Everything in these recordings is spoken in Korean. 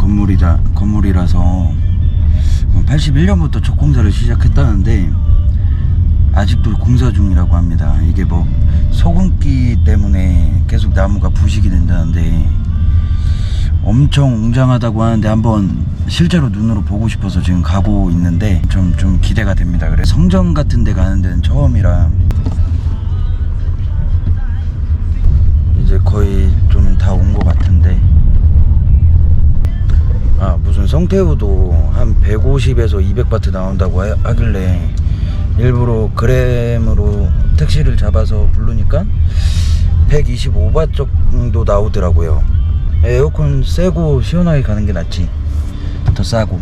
건물이라 건물이라서 81년부터 첫 공사를 시작했다는데 아직도 공사 중이라고 합니다. 이게 뭐 소금기 때문에 계속 나무가 부식이 된다는데 엄청 웅장하다고 하는데 한번 실제로 눈으로 보고 싶어서 지금 가고 있는데 좀 좀 기대가 됩니다. 그래 성전 같은 데 가는 데는 처음이라 이제 거의 좀 다 온 것 같은데 성태우도 한 150에서 200바트 나온다고 하, 하길래 일부러 그램으로 택시를 잡아서 부르니까 125바 정도 나오더라고요. 에어컨 세고 시원하게 가는 게 낫지. 더 싸고.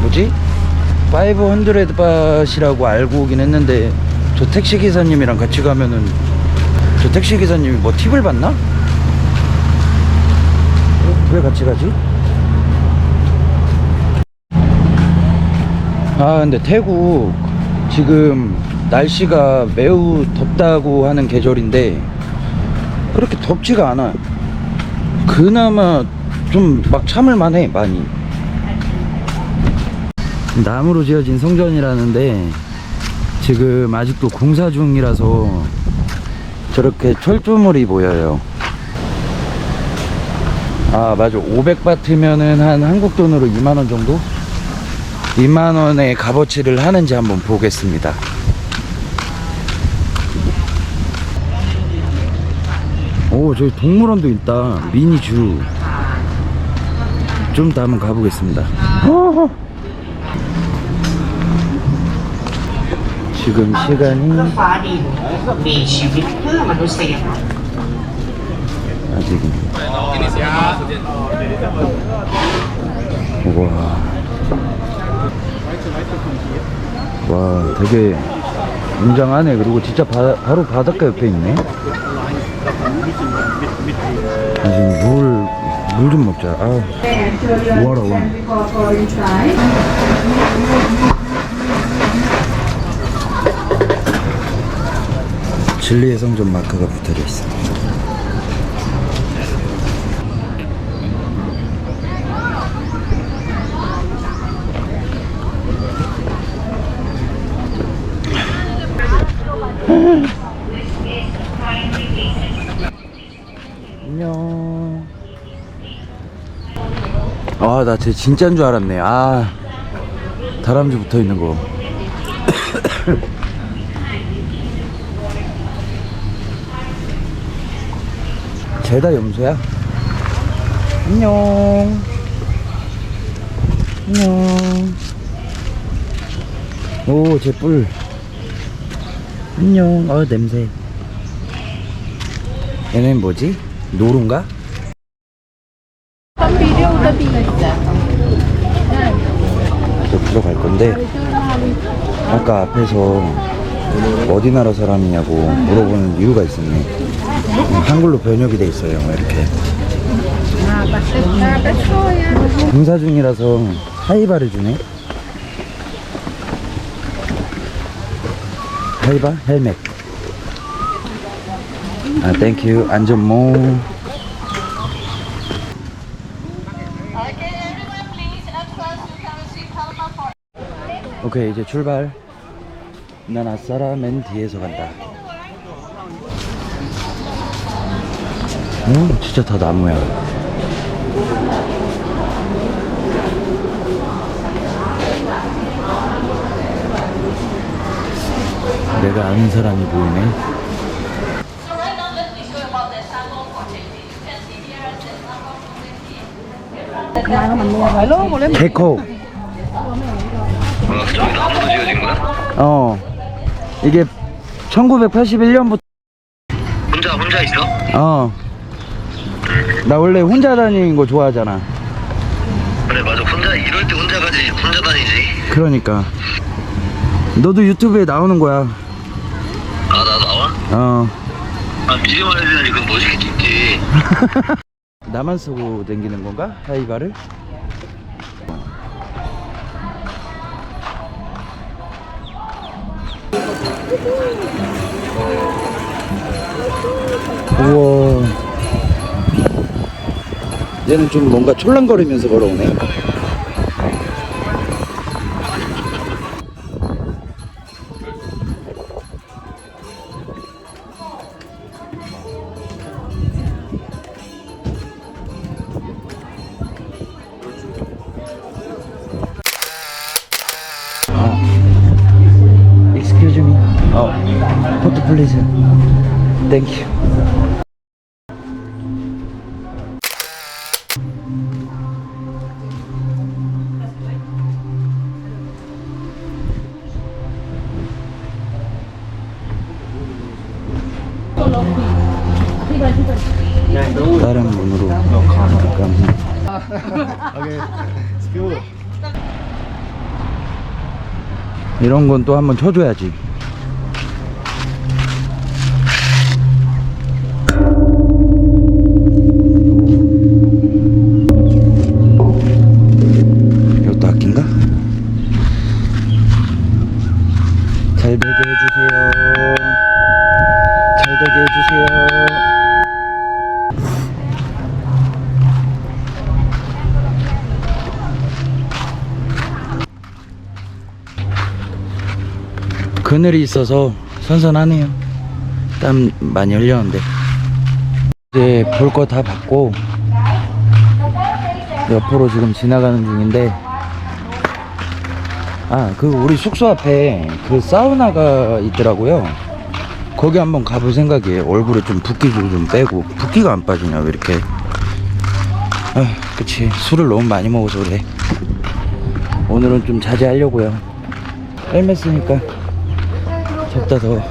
뭐지? 500바시라고 알고 오긴 했는데 저 택시 기사님이랑 같이 가면은 저 택시 기사님이 뭐 팁을 받나? 왜 같이 가지? 아 근데 태국 지금 날씨가 매우 덥다고 하는 계절인데 그렇게 덥지가 않아 그나마 좀 막 참을 만 해 많이 나무로 지어진 성전이라는데 지금 아직도 공사 중이라서 저렇게 철조물이 보여요. 아 맞아. 500바트면은 한 한국 돈으로 2만원 정도? 2만원의 값어치를 하는지 한번 보겠습니다. 오 저기 동물원도 있다. 미니 주. 좀 더 한번 가보겠습니다. 어허. 지금 시간이 ฟ้าดินมีชีวิตเพื่อมนุษยชาติ 아직입니다. 와. 와, 되게 웅장하네. 그리고 진짜 바, 바로 바닷가 옆에 있네. 아, 지금 물, 물 좀 먹자. 아, 뭐하러 와. 진리의 성전 마크가 붙어져 있어. 안녕. 아, 나쟤 진짜인 줄 알았네. 아, 다람쥐 붙어 있는 거. 쟤다 염소야? 안녕. 안녕. 오, 쟤 뿔. 안녕. 어, 냄새. 얘는 뭐지? 노루인가? 저 들어갈 건데 아까 앞에서 어디 나라 사람이냐고 물어보는 이유가 있었네 음, 한글로 번역이 돼 있어요 이렇게. 공사 중이라서 하이바를 주네. 하이바 헬멧. 아 땡큐 안전모. 오케이 이제 출발. 난 아싸라 맨 뒤에서 간다 음 진짜 다 나무야 내가 아는 사람이 보이네. 개코 아, 저기 나무로 지어진 거야? 어 이게 1981년부터 혼자 혼자 있어? 어 나 원래 혼자 다니는 거 좋아하잖아. 그래 맞아. 혼자 이럴 때 혼자 가지. 혼자 다니지. 그러니까. 너도 유튜브에 나오는 거야. 아 나 나와? 어. 아 미리 말해줘야지 그럼 멋있게 찍지. 나만 쓰고 다니는 건가? 하이바를? 얘는 좀 뭔가 촐랑거리면서 걸어오네. 아, excuse me. 어, please. Thank you. 다른 문으로 잠깐만. 이런 건 또 한번 쳐줘야지. 이것도 아낀가? 잘 되게 해주세요. 잘 되게 해주세요. 그늘이 있어서 선선하네요. 땀 많이 흘렸는데. 이제 볼 거 다 봤고, 옆으로 지금 지나가는 중인데, 아, 그 우리 숙소 앞에 그 사우나가 있더라고요. 거기 한번 가볼 생각이에요. 얼굴에 좀 붓기 좀, 좀 빼고. 붓기가 안 빠지냐, 왜 이렇게. 아, 그치. 술을 너무 많이 먹어서 그래. 오늘은 좀 자제하려고요. 헬멧 쓰니까 덥다 더워